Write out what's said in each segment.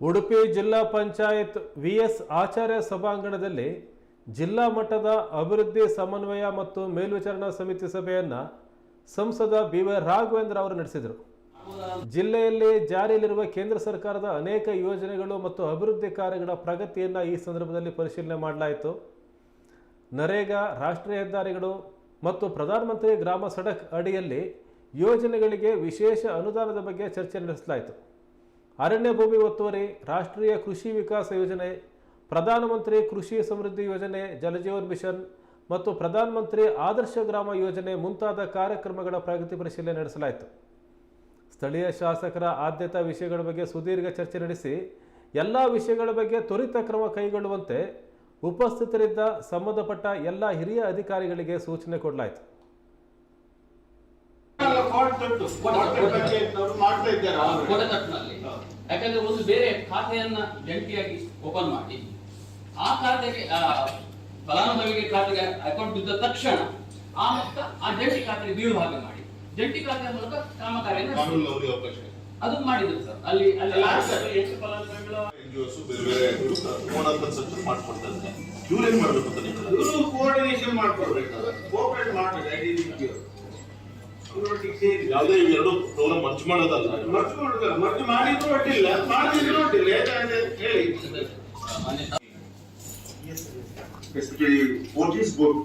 ಉಡುಪಿ ಜಿಲ್ಲಾ panchayat V S ಆಚಾರ್ಯ ಸಭಾಂಗಣದಲ್ಲಿ ಜಿಲ್ಲಾ ಮಟ್ಟದ ಅಭಿವೃದ್ಧಿ ಸಮನ್ವಯ ಮತ್ತು ಮೇಲ್ವಿಚಾರಣಾ ಸಮಿತಿ ಸಭೆಯನ್ನು ಸಂಸದ ಬಿ ವೈ ರಾಘವೇಂದ್ರ ಅವರು ನಡೆಸಿದರು. ಜಿಲ್ಲೆಯಲ್ಲಿ ಜಾರಿಯಲ್ಲಿರುವ ಕೇಂದ್ರ ಸರ್ಕಾರದ ಅನೇಕ ಯೋಜನೆಗಳು ಮತ್ತು ಅಭಿವೃದ್ಧಿ ಕಾರ್ಯಗಳ ಪ್ರಗತಿಯನ್ನು ಈ ಸಂದರ್ಭದಲ್ಲಿ ಪರಿಶೀಲನೆ ಮಾಡಲಾಯಿತು. ನರೇಗಾ, ರಾಷ್ಟ್ರೀಯ ಹೆದ್ದಾರಿಗಳು ಮತ್ತು ಪ್ರಧಾನಮಂತ್ರಿ ಗ್ರಾಮ ಸಡಕ್ ಅಡಿಯಲ್ಲಿ ಯೋಜನೆಗಳಿಗೆ ವಿಶೇಷ ಅನುದಾನದ ಬಗ್ಗೆ ಚರ್ಚೆ ನಡೆಸಲಾಯಿತು. ಅರಣ್ಯ ಭೂಮಿ ಒತ್ತುವರಿ, ರಾಷ್ಟ್ರೀಯ ಕೃಷಿ ವಿಕಾಸ ಯೋಜನೆ ಪ್ರಧಾನಮಂತ್ರಿ ಕೃಷಿ ಸಮೃದ್ಧಿ ಯೋಜನೆ ಜಲಜೀವನ್ ಮಿಷನ್ ಮತ್ತು ಪ್ರಧಾನಮಂತ್ರಿ ಆದರ್ಶ ಗ್ರಾಮ ಯೋಜನೆ ಮುಂತಾದ ಕಾರ್ಯಕ್ರಮಗಳ ಪ್ರಗತಿ ಪರಿಶೀಲನೆ ನಡೆಸಲಾಯಿತು. ಸ್ಥಳೀಯ ಶಾಸಕರ ಆದ್ಯತಾ ವಿಷಯಗಳ ಬಗ್ಗೆ ಸುದೀರ್ಘ ಚರ್ಚೆ ನಡೆಸಿ, ಎಲ್ಲ ವಿಷಯಗಳ ಬಗ್ಗೆ ತ್ವರಿತ ಕ್ರಮ ಕೈಗೊಳ್ಳುವಂತೆ ಉಪಸ್ಥಿತರಿದ್ದ ಸಂಬಂಧಪಟ್ಟ ಎಲ್ಲ ಹಿರಿಯ ಅಧಿಕಾರಿಗಳಿಗೆ ಸೂಚನೆ ಕೊಡಲಾಯಿತು. ಮಾಡ್ತಾ ಇದ್ದಾರೆ ಕೊಡತಟ್ಟಿನಲ್ಲಿ ಯಾಕಂದ್ರೆ ಒಂದು ಬೇರೆ ಖಾತೆಯನ್ನ ಜಂಟಿಯಾಗಿ ಓಪನ್ ಮಾಡಿ. ಆ ಖಾತೆಗೆ ಆ, ಫಲಾನುಭವಿಗೆ ಖಾತೆಗೆ ಅಕೌಂಟ್ ಬಿದ್ದ ತಕ್ಷಣ ಆ ಮೊತ್ತ ಆ ಜಂಟಿ ಖಾತೆಗೆ ಬೀಳುವ ಹಾಗೆ ಮಾಡಿ. ಜಂಟಿ ಖಾತೆ ಮೂಲಕ ಕಾಮಗಾರಿ ಅದು ಮಾಡಿದ್ರು ಸರ್. ಅಲ್ಲಿ ಅಲ್ಲಿ NGOs ಬೇರೆ ಬೇರೆ ಓನರ್ ಕನ್ಸಲ್ಟೇಷನ್ ಮಾಡ್ಕೊಡ್ತಾ ಇದ್ದಾರೆ. ಇವ್ರು ಏನ್ ಮಾಡ್ಬೇಕು ಅಂತ ನೀವು ಇವರು ಕೋಆರ್ಡಿನೇಷನ್ ಮಾಡ್ಕೊಳ್ಬೇಕು ಕೋಆಪರೇಟ್ ಮಾಡ್ಬೇಕು. ಯಾವುದೇ ಎರಡು ಪ್ರೋಗ್ರಾಮ್ ಮರ್ಜ್ ಮಾಡೋದಲ್ಲ ಮರ್ಜ್ ಮಾಡುದಲ್ಲ ಮರ್ಜ್ ಮಾಡಿದ್ರು ಒಟ್ಟಿಲ್ಲ ಮಾಡಿದ್ರು ಒಟ್ಟಿಲ್ಲ ಯಾಕಂದ್ರೆ ಹೇಳಿ ಮಾನ್ಯ Basically, 4G is good.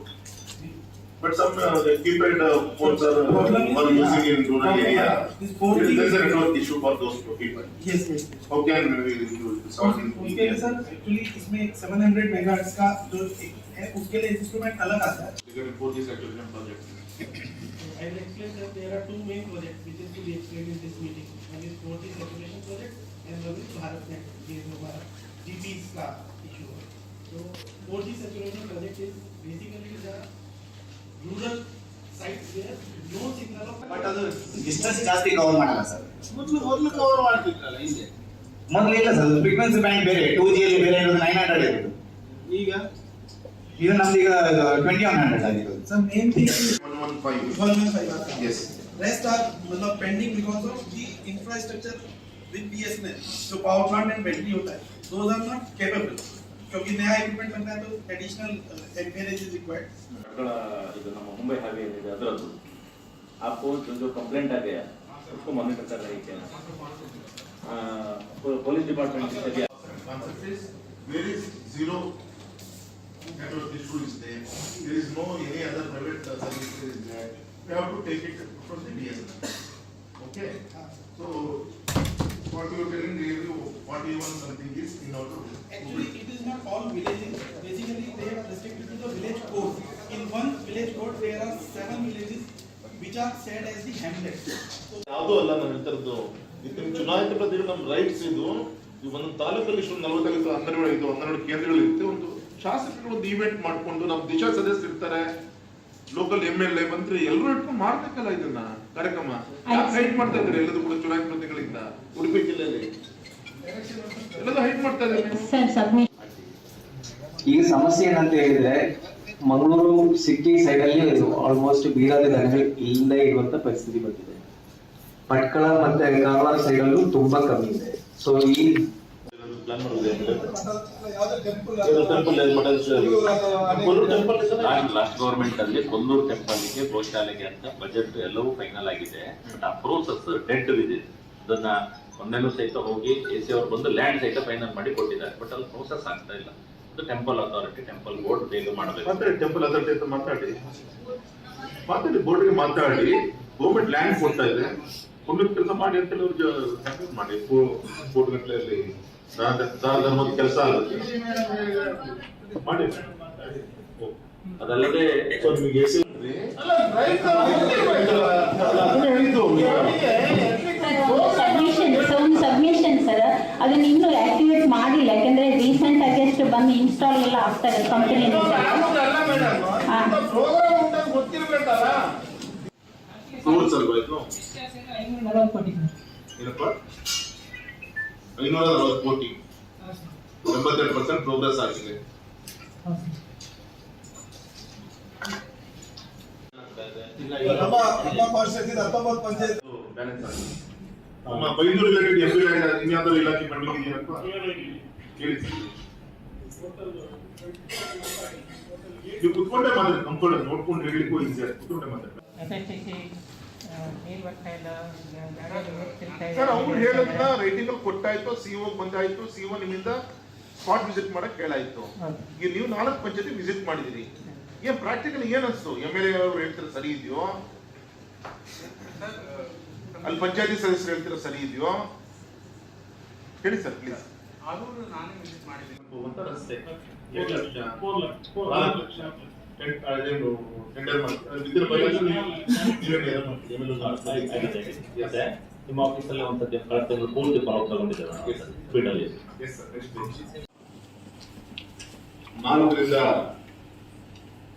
But some uh, the keypad uh, phones are, uh, are using in rural area. This 4G There is a network issue for those keypad. yes yes How can we do solve in उसके लिए sir actually इसमें 700 megahertz का जो एक है उसके लिए instrument अलग आता है Regarding 4G saturation project. I'll explain that there are two main projects which is to be explained in this meeting. One is fourth is project and one is BharatNet, which is our GP's का issue. So fourth is project is basically the rural sites where no signal of. But other ಅದು just ಜಾಸ್ತಿ cover ಮಾಡಲ್ಲ sir ಮೊದಲು ಮೊದಲು cover ಮಾಡ್ತಿದ್ರಲ್ಲ ಹಿಂದೆ ಮೊದಲಿಲ್ಲ sir frequency band ಬೇರೆ ಟೂ ಜಿಯಲ್ಲಿ ಬೇರೆ ಇರೋದು ನೈನ್ ಹಂಡ್ರೆಡ್ ಇರೋದು Yeah. ಇದು ನಮ್ದು ಟ್ವೆಂಟಿ ಒನ್ ಹಂಡ್ರೆಡ್ ಆಗಿರೋದು sir main thing one one five one five आता है यस रेस्ट आर मतलब pending because of the infrastructure with जो पावर प्लांट एंड बैटरी होता है. कैपेबल क्योंकि नया इक्विपमेंट बनना है तो एडिशनल एम्पेरेज इज़ रिक्वायर्ड ಕಟ್ಟಡ ಇದು ನಮ್ಮ ಮುಂಬೈ ಹಾಗೆ ಏನಿದೆ तो आपको जो जो कंप्लेंट आ गया उसको मॉनिटर कर रही है पुलिस डिपार्टमेंट से भी Concept network issue is there, there is no any other private uh, service is there, we have to take it from the DSL. Okay, so what you are telling really you want something is in order. to... Actually, it is not all villages. Basically, they are restricted to the village code. In one village code, there are seven villages which are said as the hamlets. ಯಾವುದೂ ಅಲ್ಲ ನಮ್ಮ ಇತರದ್ದು ಇದು ನಿಮ್ಮ ಚುನಾಯಿತ ಪ್ರತಿಗಳು ನಮ್ಮ rights ಇದು ಈ ಒಂದೊಂದು ತಾಲೂಕಲ್ಲಿ ಇಷ್ಟು ನಲವತ್ತೈದು ಹನ್ನೆರಡು ಇದು ಹನ್ನೆರಡು ಕೇಂದ್ರಗಳು ಇರುತ್ತೆ ಒಂದು ಶಾಸಕರು ಒಂದು ಈವೆಂಟ್ ಮಾಡ್ಕೊಂಡು ನಮ್ಮ ದಿಶಾ ಸದಸ್ಯರು ಇರ್ತಾರೆ ಲೋಕಲ್ ಎಂ ಎಲ್ ಎ ಮಂತ್ರಿ ಎಲ್ಲರೂ ಇಟ್ಕೊಂಡು ಮಾಡ್ಬೇಕಲ್ಲ ಇದನ್ನ ಕಾರ್ಯಕ್ರಮ. ಯಾಕೆ ಹೈಟ್ ಮಾಡ್ತಾ ಇದ್ದಾರೆ? ಎಲ್ಲದೂ ಕೂಡ ಚುನಾಯಿತ ಪ್ರತಿಗಳಿಂದ. ಉಡುಪಿ ಜಿಲ್ಲೆಯಲ್ಲಿ ಎಲ್ಲದೂ ಹೈಟ್ ಮಾಡ್ತಾ ಇದ್ದಾರೆ ಈ ಈಗ ಸಮಸ್ಯೆ ಏನಂತ ಹೇಳಿದ್ರೆ ಮಂಗಳೂರು ಸಿಟಿ ಸೈಡ್ ಅಲ್ಲಿ ಆಲ್ಮೋಸ್ಟ್ ಬೀರಾದ ದನಗಳು ಇಲ್ಲದೆ ಇರುವಂತ ಪರಿಸ್ಥಿತಿ ಬಂದಿದೆ. ಪಟ್ಕಳ ಮತ್ತೆ ಕಾರವಾರ ಸೈಡ್ ಅಲ್ಲೂ ತುಂಬಾ ಕಮ್ಮಿ ಇದೆ. ಸೊ ಈ ಟೆಂಪಲ್ ಟೆಂಪಲ್ ಲಾಸ್ಟ್ ಗವರ್ಮೆಂಟ್ ಅಲ್ಲಿ ಕೊಲ್ಲೂರು ಟೆಂಪಲ್ಗೆ ಗೋಶಾಲೆಗೆ ಅಂತ ಬಜೆಟ್ ಎಲ್ಲವೂ ಫೈನಲ್ ಆಗಿದೆ. ಬಟ್ ಆ ಪ್ರೋಸೆಸ್ ಡೆಡ್ ಇದೆ. ಅದನ್ನ ಒಂದೇನು ಸಹಿತ ಹೋಗಿ ಎ ಸಿ ಅವ್ರು ಬಂದು ಲ್ಯಾಂಡ್ ಸಹಿತ ಫೈನಲ್ ಮಾಡಿ ಕೊಟ್ಟಿದ್ದಾರೆ. ಬಟ್ ಅಲ್ಲಿ ಪ್ರೋಸೆಸ್ ಆಗ್ತಾ ಇಲ್ಲ. ಅದು ಟೆಂಪಲ್ ಅಥಾರಿಟಿ ಟೆಂಪಲ್ ಬೋರ್ಡ್ ಬೇಗ ಮಾಡಬೇಕು. ಮಾತಾಡಿ ಟೆಂಪಲ್ ಅಥಾರಿಟಿ ಅಂತ ಮಾತಾಡಿ. ಮಾತಾಡಿ ಬೋರ್ಡ್ಗೆ ಮಾತಾಡಿ. ಗೌರ್ಮೆಂಟ್ ಲ್ಯಾಂಡ್ ಕೊಡ್ತಾ ಇದೆ. ಪುಣ್ಯದ ಕೆಲಸ ಮಾಡಿ ಅಂತ ಹೇಳಿ ಅವ್ರು ಮಾಡಿ. ಕೋಟಿ ಗಂಟೆ ಅಲ್ಲಿ ದಾನ ಧರ್ಮದ ಕೆಲಸ ಆಗುತ್ತೆ. ಮಾಡಿ. ಅದಲ್ಲದೆ ಸೊ ನಿಮಗೆ ಸಬ್ಮಿಷನ್ ಒಂದು ಸಬ್ಮಿಷನ್ ಸರ್ ಅದನ್ನ ಇನ್ನೂ ಆಕ್ಟಿವೇಟ್ ಮಾಡಿಲ್ಲ. ಯಾಕಂದ್ರೆ ರೀಸೆಂಟ್ ಆಗಿ ಅಷ್ಟು ಬಂದು ಇನ್ಸ್ಟಾಲ್ ಎಲ್ಲ ಆಗ್ತಾರೆ ಕಂಪನಿಯಿಂದ ಹಾ. ಪ್ರೋಗ್ರಾಮ್ ಆಯ್ತು ಏನಪ್ಪ? ಐನೂರ ನಲವತ್ತು ಕೋಟಿ ಎಂಬತ್ತೆರಡು ಪರ್ಸೆಂಟ್ ಪ್ರೋಗ್ರೆಸ್ ಆಗಿದೆ. ನಮ್ಮ ಬೈಂದೂರು ರಿಲೇಟೆಡ್ ಎಫ್ ಐ ಇನ್ಯಾವುದಾದ್ರು ಇಲಾಖೆ ಪೆಂಡಿಂಗ್ ಇದೆಯಪ್ಪ ಕೇಳಿ ಸರ್. ನೀವು ಕುತ್ಕೊಂಡೆ ಮಾತಾಡಿ ಕಂಫರ್ಟ್ ನೋಡ್ಕೊಂಡು ಹೇಳಲಿಕ್ಕೂ ಈಸಿ ಕುತ್ಕೊಂಡೆ ಮಾತಾಡಿ. ಸರ್ ಅವ್ರು ಹೇಳೋದನ್ನ ರೈಟಿಂಗ್ ಅಲ್ಲಿ ಕೊಟ್ಟಾಯ್ತು ಸಿಒ ಬಂದಾಯ್ತು ಸಿಒ ನಿಮ್ಮಿಂದ ಸ್ಪಾಟ್ ವಿಸಿಟ್ ಮಾಡಕ್ ಕೇಳಾಯ್ತು. ಈಗ ನೀವು ನಾಲ್ಕು ಪಂಚಾಯತಿ ವಿಸಿಟ್ ಮಾಡಿದಿರಿ ಏನ್ ಪ್ರಾಕ್ಟಿಕಲ್ ಏನ್ ಅನ್ಸ್ತು ಎಂ ಎಲ್ ಎ ಅವ್ರು ಹೇಳ್ತಾರೆ ಸರಿ ಇದೆಯೋ? ಅಲ್ಲಿ ಪಂಚಾಯತಿ ಸದಸ್ಯರು ಹೇಳ್ತಾರೆ ಸರಿ ಇದೆಯೋ? ಹೇಳಿ ಸರ್ ಪ್ಲೀಸ್ ಆದೂರು ನಾನೇ ವಿಸಿಟ್ ಮಾಡಿದ್ದೀನಿ. ರಸ್ತೆ ಎರಡು ಲಕ್ಷ. ನಾಲ್ಕು ಲಕ್ಷ. ಟೆಂಟ್- ಅದೇನು ಟೆಂಡರ್ ಮಾಡಿ ಇದ್ರ ಬಗ್ಗೆ ನೀವೇನು ಏನು ಮಾಡ್ತೀರಿ? ಎಂ ಎಲ್ ಎ ಅವ್ರು ಮತ್ತೆ ನಿಮ್ಮ ಆಫೀಸಲ್ಲಿ ಒಂದ್ಸತಿ ಕಳೆದ ತಿಂಗಳು ಪೂರ್ತಿ ಫಾಲೋ ತಗೊಂಡಿದ್ದೇವೆ. ನಾಲ್ಕರಿಂದ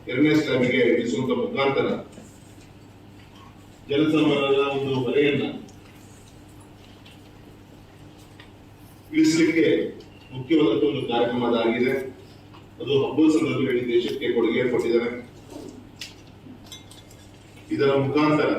ಎರಡನೇ ಸ್ಲಾಬಿಗೆ ಇಳಿಸುವಂತ ಮುಖಾಂತರ. ಜಲಸಂವಹನದ ಒಂದು ಹೊರೆಯನ್ನ ಇಳಿಸಲಿಕ್ಕೆ ಮುಖ್ಯವಾದಂತ ಒಂದು ಕಾರ್ಯಕ್ರಮ ಅದಾಗಿದೆ ಅದು ಹಬ್ಬದ ಸಂದರ್ಭದಲ್ಲಿ ದೇಶಕ್ಕೆ ಕೊಡುಗೆ ಕೊಟ್ಟಿದ್ದಾರೆ. ಇದರ ಮುಖಾಂತರ